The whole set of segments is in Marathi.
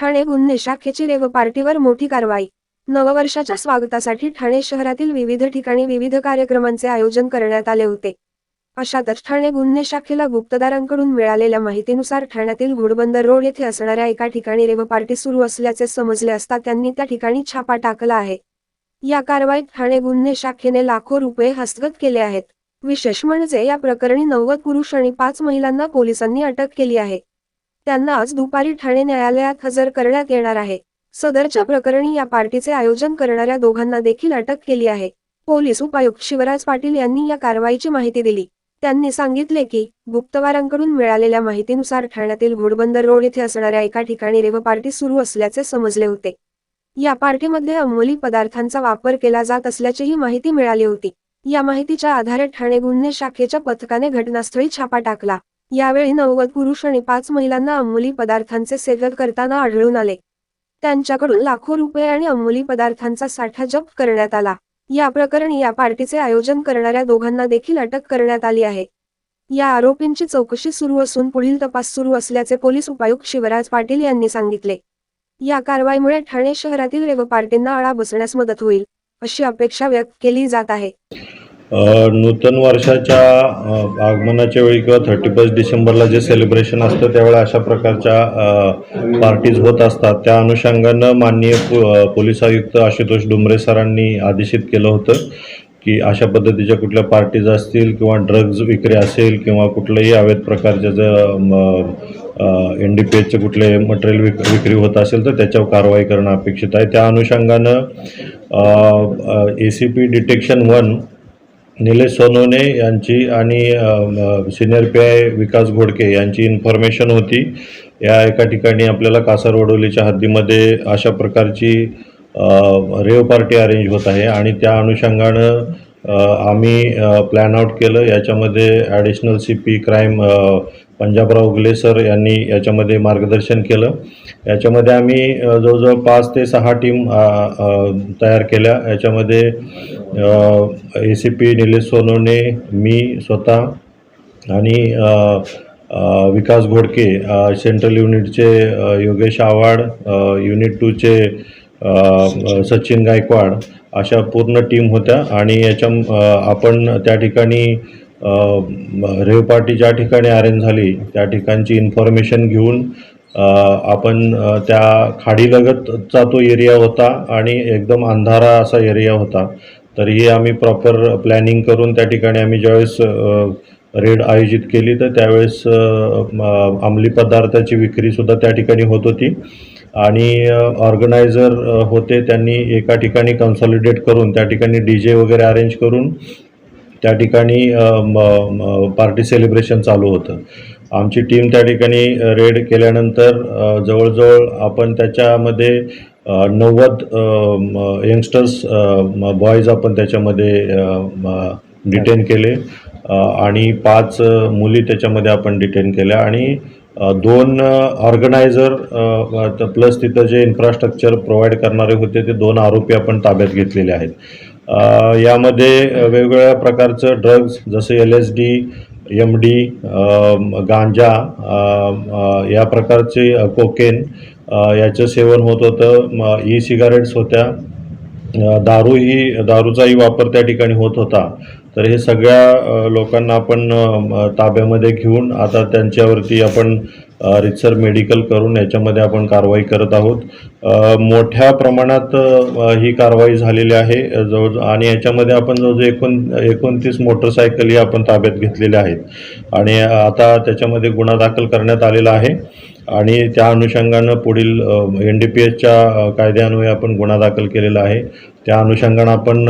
ठाणे गुन्हे शाखेची रेव पार्टीवर मोठी कारवाई. नववर्षाच्या स्वागतासाठी ठाणे शहरातील विविध ठिकाणी विविध कार्यक्रमांचे आयोजन करण्यात आले होते. अशातच ठाणे गुन्हे शाखेला गुप्तदारांकडून मिळालेल्या माहितीनुसार ठाण्यातील घोडबंदर रोड येथे असणाऱ्या एका ठिकाणी रेव पार्टी सुरू असल्याचे समजले असता त्यांनी त्या ठिकाणी छापा टाकला आहे. या कारवाईत ठाणे गुन्हे शाखेने लाखो रुपये हस्तगत केले आहेत. विशेष म्हणजे या प्रकरणी नव्वद पुरुष आणि पाच महिलांना पोलिसांनी अटक केली आहे. त्यांना आज दुपारी ठाणे न्यायालयात हजर करण्यात येणार आहे. सदरच्या प्रकरणी या पार्टीचे आयोजन करणाऱ्या दोघांना देखील अटक केली आहे. पोलीस उपायुक्त शिवराज पाटील यांनी या कारवाईची माहिती दिली. त्यांनी सांगितले की गुप्तवारांकडून मिळालेल्या माहितीनुसार ठाण्यातील घोडबंदर रोड येथे असणाऱ्या एका ठिकाणी रेव पार्टी सुरू असल्याचे समजले होते. या पार्टीमध्ये अंमली पदार्थांचा वापर केला जात असल्याचीही माहिती मिळाली होती. या माहितीच्या आधारे ठाणे गुन्हे शाखेच्या पथकाने घटनास्थळी छापा टाकला. यावेळी नव्वद पुरुष आणि पाच महिलांना अंमली पदार्थांचे सेवन करताना आढळून आले. त्यांच्याकडून लाखो रुपये आणि अंमली पदार्थांचा साठा जप्त करण्यात आला. या प्रकरणी या पार्टीचे आयोजन करणाऱ्या दोघांना देखील अटक करण्यात आली आहे. या आरोपींची चौकशी सुरू असून पुढील तपास सुरू असल्याचे पोलीस उपायुक्त शिवराज पाटील यांनी सांगितले. या कारवाईमुळे ठाणे शहरातील रेव पार्टींना आळा बसण्यास मदत होईल अशी अपेक्षा व्यक्त केली जात आहे. नूतन वर्षाच्या आगमनाच्या वेळी किंवा थर्टी फर्स्ट डिसेंबरला जे सेलिब्रेशन असतं त्यावेळेला अशा प्रकारच्या पार्टीज होत असतात. त्या अनुषंगानं माननीय पो पोलीस आयुक्त आशुतोष डुमरे सरांनी आदेशित केलं होतं की अशा पद्धतीच्या कुठल्या पार्टीज असतील किंवा ड्रग्ज विक्री असेल किंवा कुठल्याही अवैध प्रकारच्या जर एन डी पी एचचे कुठले मटेरियल विक विक्री होत असेल तर त्याच्यावर कारवाई करणं अपेक्षित आहे. त्या अनुषंगानं A C P detection one Nilesh Sonawane यांची आणि senior P I Vikas Ghodke यांची इन्फॉर्मेशन होती. या एका ठिकाणी आपल्याला कासारवडोलीच्या हद्दीमध्ये अशा प्रकारची रेव पार्टी अरेंज होत आहे आणि त्या अनुषंगानं आम्ही प्लॅन आउट केलं. याच्यामध्ये additional C P crime Panjabrao Ugale sir यांनी याच्यामध्ये मार्गदर्शन केलं. याच्यामध्ये आम्ही जवळजवळ पाच ते सहा टीम तयार केल्या. याच्यामध्ये A C P Nilesh Sonawane मी स्वतः आणि विकास घोडके सेंट्रल युनिटचे योगेश आव्हाड युनिट टूचे सचिन गायकवाड अशा पूर्ण टीम होत्या. आणि याच्या आपण त्या ठिकाणी रेव पार्टी ज्या ठिकाणी अरेंज झाली त्या ठिकाणची इन्फॉर्मेशन घेऊन आपण त्या खाडीलगतचा तो एरिया होता आणि एकदम अंधारा असा एरिया होता. तरीही आम्ही प्रॉपर प्लॅनिंग करून त्या ठिकाणी आम्ही ज्यावेळेस रेड आयोजित केली तर त्यावेळेस अंमली पदार्थाची विक्रीसुद्धा त्या ठिकाणी होत होती. आणि ऑर्गनायझर होते त्यांनी एका ठिकाणी कन्सॉलिडेट करून त्या ठिकाणी डी जे वगैरे अरेंज करून त्या ठिकाणी पार्टी सेलिब्रेशन चालू होतं. आमची टीम त्या ठिकाणी रेड केल्यानंतर जवळजवळ आपण त्याच्यामध्ये नव्वद यंगस्टर्स बॉईज आपण त्याच्यामध्ये डिटेन केले. आणि पाच मुली त्याच्यामध्ये आपण डिटेन केल्या. आणि दोन ऑर्गनायझर प्लस तिथं जे इन्फ्रास्ट्रक्चर प्रोव्हाइड करणारे होते ते दोन आरोपी आपण ताब्यात घेतलेले आहेत. यामध्ये वेगवेगळ्या प्रकारचं ड्रग्ज जसे L S D M D गांजा या प्रकारचे कोकेन याचं सेवन होत होतं. ई सिगारेट्स होत्या. दारू ही दारूचाही वापर त्या ठिकाणी होत होता. तर हे सगळ्या लोकांना आपण ताब्यामध्ये घेऊन आता त्यांच्यावरती आपण रितसर मेडिकल करून याच्यामध्ये आपण कारवाई करत आहोत. मोठ्या प्रमाणात ही कारवाई झालेली आहे. जवळ आणि याच्यामध्ये आपण जवळजवळ एकोण एकोणतीस मोटरसायकली आपण ताब्यात घेतलेल्या आहेत. आणि आता त्याच्यामध्ये गुन्हा दाखल करण्यात आलेला आहे. आणि त्या अनुषंगानं पुढील एन डी पी एसच्या कायद्यान्वये आपण गुन्हा दाखल केलेला आहे. त्या अनुषंगानं आपण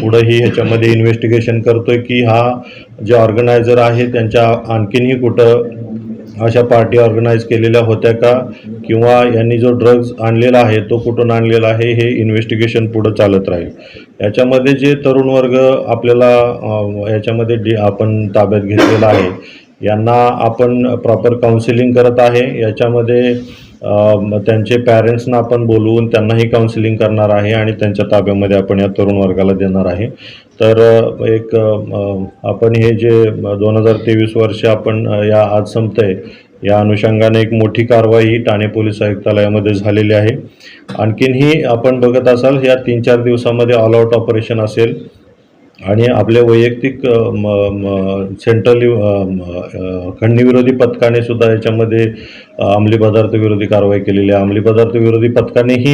पुढंही ह्याच्यामध्ये इन्व्हेस्टिगेशन करतोय की हा जे ऑर्गनायझर आहे त्यांच्या आणखीनही कुठं अशा पार्टी ऑर्गनाईज केलेल्या होत्या का? किंवा यांनी जो ड्रग्ज आणलेला आहे तो कुठून आणलेला आहे हे इन्व्हेस्टिगेशन पुढं चालत राहील. याच्यामध्ये जे तरुण वर्ग आपल्याला याच्यामध्ये डी आपण ताब्यात घेतलेला आहे यांना आपण प्रॉपर काउन्सिलिंग करत आहे. याच्यामध्ये त्यांचे पॅरेंट्सना आपण बोलवून त्यांनाही काउन्सिलिंग करणार आहे आणि त्यांच्या ताब्यामध्ये आपण या तरुण वर्गाला देणार आहे. तर एक आपण हे जे दोन हजार तेवीस वर्ष आपण या आज संपतंय या अनुषंगाने एक मोठी कारवाई ठाणे पोलीस आयुक्तालयामध्ये झालेली आहे. आणखीनही आपण बघत असाल या तीन चार दिवसामध्ये ऑल आउट ऑपरेशन असेल आणि आपल्या वैयक्तिक म, सेंट्रल खंडणीविरोधी पथकाने सुद्धा याच्यामध्ये अंमली पदार्थ विरोधी कारवाई केलेली आहे. अंमली पदार्थ विरोधी पथकानेही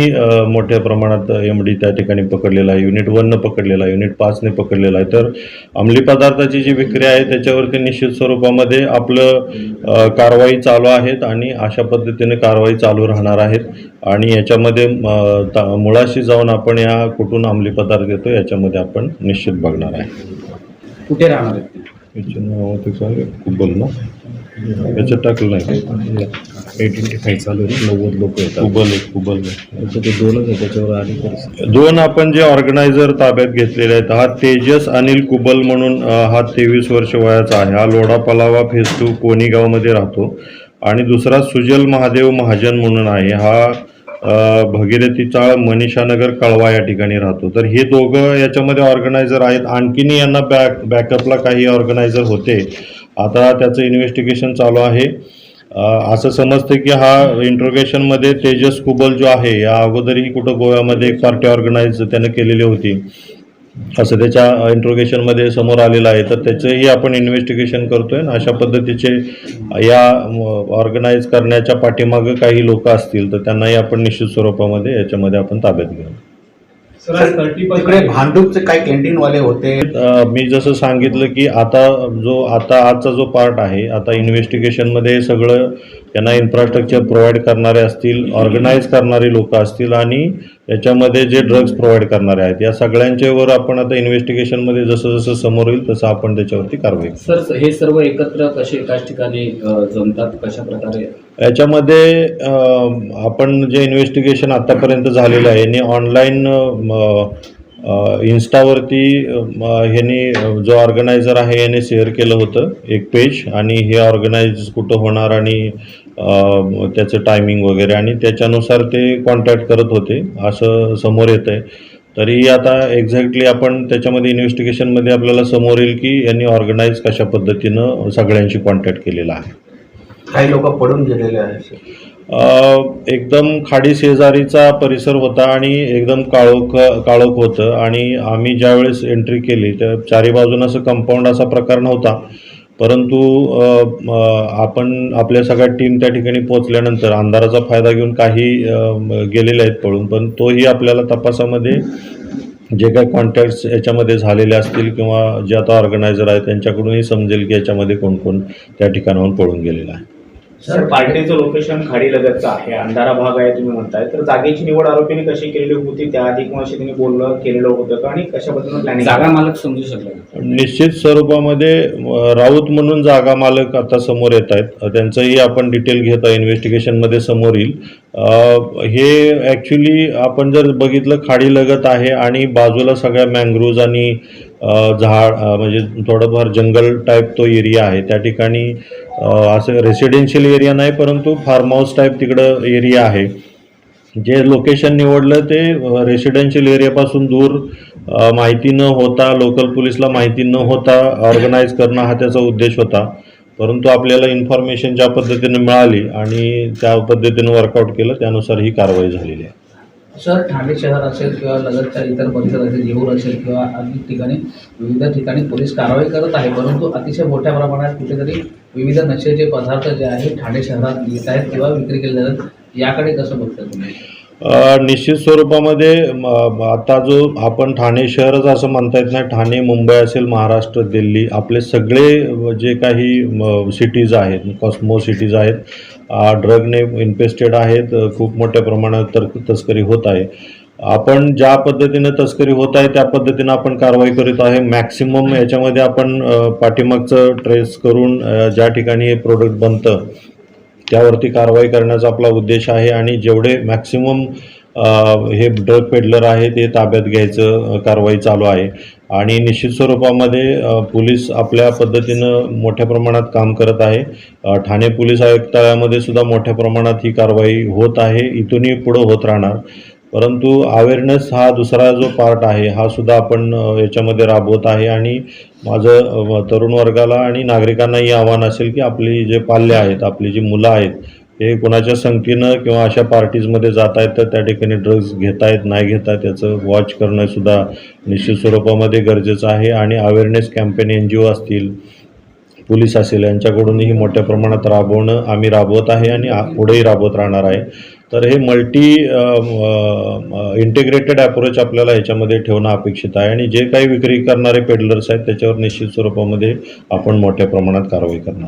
मोठ्या प्रमाणात एम डी त्या ठिकाणी पकडलेला आहे. युनिट वननं पकडलेला आहे. युनिट पाचने पकडलेला आहे. तर अंमली पदार्थाची जी विक्री आहे त्याच्यावरती निश्चित स्वरूपामध्ये आपलं कारवाई चालू आहेत आणि अशा पद्धतीने कारवाई चालू राहणार आहेत. आणि याच्यामध्ये मुळाशी जाऊन आपण या कुठून अंमली पदार्थ घेतो याच्यामध्ये आपण निश्चित बघणार आहे. कुठे राहणार आहेत? कुबल ना. याच्यात टाकलं नाही आयडेंटिफाय चालू आहे. नव्वद लोक येतात. कुबल एक कुबल ते दोनच आहे त्याच्यावर आली तर दोन आपण जे ऑर्गनायझर ताब्यात घेतलेले आहेत हा तेजस अनिल कुबल म्हणून हा तेवीस वर्ष वयाचा आहे. हा लोढा पलावा फेस टू कोणीगावमध्ये राहतो. आणि दुसरा सुजल महादेव महाजन म्हणून आहे. हा भगीरथी चाळ मनीषानगर कळवा या ठिकाणी राहतो. तर हे दोघं याच्यामध्ये ऑर्गनायझर आहेत. आणखीनही यांना बॅक बॅकअपला काही ऑर्गनायझर होते. आता त्याचं इन्व्हेस्टिगेशन चालू आहे. असं समजतं की हा इंट्रोगेशनमध्ये तेजस कुबल जो आहे या अगोदरही कुठं गोव्यामध्ये एक पार्टी ऑर्गनाईज त्यानं केलेली होती. असं त्याच्या इंट्रोगेशनमध्ये समोर आलेलं आहे. तर त्याचंही आपण इन्व्हेस्टिगेशन करतोय आणि अशा पद्धतीचे या ऑर्गनाईज करण्याच्या पाठीमागं काही लोक असतील तर त्यांनाही आपण निश्चित स्वरूपामध्ये याच्यामध्ये आपण ताब्यात घेऊ. तिकडे भांडूपचे काही कॅन्टीनवाले होते. मी जसं सांगितलं की आता जो आता आजचा जो पार्ट आहे आता इन्व्हेस्टिगेशनमध्ये हे सगळं त्यांना इन्फ्रास्ट्रक्चर प्रोव्हाइड करणारे असतील ऑर्गनाईज करणारी लोक असतील आणि याच्यामध्ये जे ड्रग्ज प्रोव्हाइड करणारे आहेत या सगळ्यांच्यावर आपण आता इन्व्हेस्टिगेशनमध्ये जसं जसं समोर येईल तसं आपण त्याच्यावरती कारवाई करू. सर हे सर्व एकत्र कसे एकाच ठिकाणी जमतात? कशा प्रकारे याच्यामध्ये आपण जे इन्व्हेस्टिगेशन आतापर्यंत झालेलं आहे यांनी ऑनलाईन इन्स्टावरती ह्यांनी जो ऑर्गनायझर आहे याने शेअर केलं होतं एक पेज आणि हे ऑर्गनाईज कुठं होणार आणि त्याचं टायमिंग वगैरे. आणि त्याच्यानुसार ते कॉन्टॅक्ट करत होते असं समोर येतं आहे तरी आता एक्झॅक्टली आपण त्याच्यामध्ये इन्व्हेस्टिगेशनमध्ये आपल्याला समोर येईल की यांनी ऑर्गनाईज कशा पद्धतीनं सगळ्यांशी कॉन्टॅक्ट केलेला आहे. काही लोक पडून गेलेले आहेत एकदम खाडी शेजारीचा परिसर होता आणि एकदम काळोख काळोख होतं. आणि आम्ही ज्यावेळेस एंट्री केली तर चारी बाजून असं कंपाऊंड असा प्रकार नव्हता. परंतु आपण आपल्या सगळ्या टीम त्या ठिकाणी पोहोचल्यानंतर अंधाराचा फायदा घेऊन काही गेलेले आहेत पळून. पण तोही आपल्याला तपासामध्ये जे काही कॉन्टॅक्ट्स याच्यामध्ये झालेले असतील किंवा जे आता ऑर्गनायझर आहेत त्यांच्याकडूनही समजेल की याच्यामध्ये कोण कोण त्या ठिकाणाहून पळून गेलेलं आहे. सर पार्टीचं लोकेशन खाडी लगतचं आहे. अंधारा भाग आहे तुम्ही म्हणताय. तर जागेची निवड आरोपीने कशी केलेली होती? त्याआधी किंवा अशी त्यांनी बोललं केलेलं होतं का? आणि कशा पद्धतीनं प्लॅनिंग जागा मालक समजू शकला का? निश्चित स्वरूपामध्ये राऊत म्हणून जागा मालक आता समोर येत आहेत. त्यांचंही आपण डिटेल घेत आहे. इन्व्हेस्टिगेशनमध्ये समोर येईल. हे ॲक्च्युली आपण जर बघितलं खाडी लगत आहे आणि बाजूला सगळ्या मँग्रोव्ज आणि झाड म्हणजे थोडंफार जंगल टाईप तो एरिया आहे. त्या ठिकाणी असं रेसिडेन्शियल एरिया नाही परंतु फार्म हाऊस टाईप तिकडं एरिया आहे. जे लोकेशन निवडलं ते रेसिडेन्शियल एरियापासून दूर माहिती न होता लोकल पोलीसला माहिती न होता ऑर्गनाईज करणं हा त्याचा उद्देश होता. परंतु आपल्याला इन्फॉर्मेशन ज्या पद्धतीने मिळाली आणि त्या पद्धतीने वर्कआउट केलं त्यानुसार ही कारवाई झालेली आहे. सर ठाणे शहर असेल किंवा लगतच्या इतर परिसर असेल येऊर असेल किंवा अनेक ठिकाणी विविध ठिकाणी पोलीस कारवाई करत आहे. परंतु अतिशय मोठ्या प्रमाणात कुठेतरी विविध नशेचे पदार्थ जे आहेत ठाणे शहरात येत आहेत किंवा विक्री केले जातात याकडे कसं बघता तुम्ही? निश्चित स्वरूपामध्ये आता जो आपण ठाणे शहरच असं म्हणता येत नाही ठाणे मुंबई असेल महाराष्ट्र दिल्ली आपले सगळे जे काही सिटीज आहेत कॉस्मो सिटीज आहेत ड्रगने इन्फेस्टेड आहेत खूप मोठ्या प्रमाणात तर तस्करी होत आहे. आपण ज्या पद्धतीनं तस्करी होत आहे त्या पद्धतीनं आपण कारवाई करीत आहे. मॅक्सिमम याच्यामध्ये आपण पाठीमागचं ट्रेस करून ज्या ठिकाणी हे प्रोडक्ट बनतं त्यावरती कारवाई करण्याचा आपला उद्देश आहे आणि जेवढे मॅक्सिमम हे ड्रग पेडलर आहे ते ताब्यात घ्यायचं कारवाई चालू आहे. आणि निश्चित स्वरूपामध्ये पोलीस आपल्या पद्धतीनं मोठ्या प्रमाणात काम करत आहे. ठाणे पोलीस आयुक्तालयामध्ये सुद्धा मोठ्या प्रमाणात ही कारवाई होत आहे. इथूनही पुढं होत राहणार. परंतु अवेअरनेस हा दुसरा जो पार्ट आहे हा सुद्धा आपण याच्यामध्ये राबवत आहे आणि माझं तरुण वर्गाला आणि नागरिकांनाही आव्हान असेल की आपली जे पाल्य आहेत आपली जी मुलं आहेत हे कुणाच्या संगतीनं किंवा अशा पार्टीजमध्ये जात आहेत तर त्या ठिकाणी ड्रग्ज घेत आहेत नाही घेत आहेत याचं वॉच करणंसुद्धा निश्चित स्वरूपामध्ये गरजेचं आहे. आणि awareness campaign N G O असतील पोलीस असेल यांच्याकडूनही मोठ्या प्रमाणात राबवणं आम्ही राबवत आहे आणि पुढेही राबवत राहणार आहे. तर हे मल्टी इंटिग्रेटेड अप्रोच आपल्याला ह्याच्यामध्ये ठेवणं अपेक्षित आहे. आणि जे काही विक्री करणारे पेडलर्स आहेत त्याच्यावर निश्चित स्वरूपामध्ये आपण मोठ्या प्रमाणात कारवाई करणार.